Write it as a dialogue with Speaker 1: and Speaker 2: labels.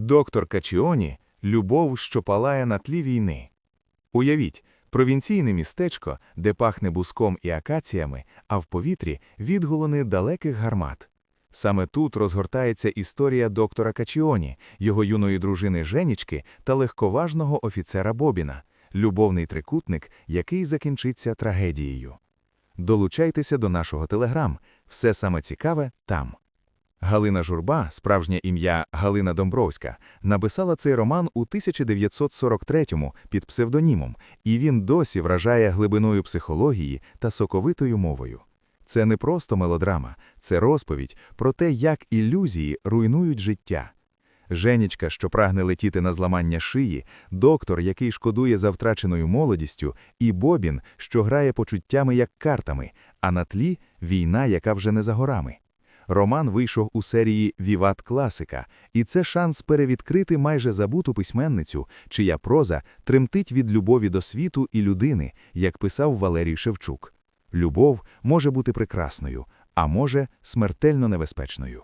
Speaker 1: Доктор Качіоні любов, що палає на тлі війни. Уявіть, провінційне містечко, де пахне буском і акаціями, а в повітрі відголони далеких гармат. Саме тут розгортається історія доктора Качіоні, його юної дружини Женічки та легковажного офіцера Бобіна, любовний трикутник, який закінчиться трагедією. Долучайтеся до нашого телеграм. Все саме цікаве там. Галина Журба, справжнє ім'я Галина Домбровська, написала цей роман у 1943-му під псевдонімом, і він досі вражає глибиною психології та соковитою мовою. Це не просто мелодрама, це розповідь про те, як ілюзії руйнують життя. Женічка, що прагне летіти на зламання шиї, доктор, який шкодує за втраченою молодістю, і Бобін, що грає почуттями як картами, а на тлі війна, яка вже не за горами. Роман вийшов у серії Віват Класика, і це шанс перевідкрити майже забуту письменницю, чия проза тремтить від любові до світу і людини, як писав Валерій Шевчук. Любов може бути прекрасною, а може смертельно небезпечною.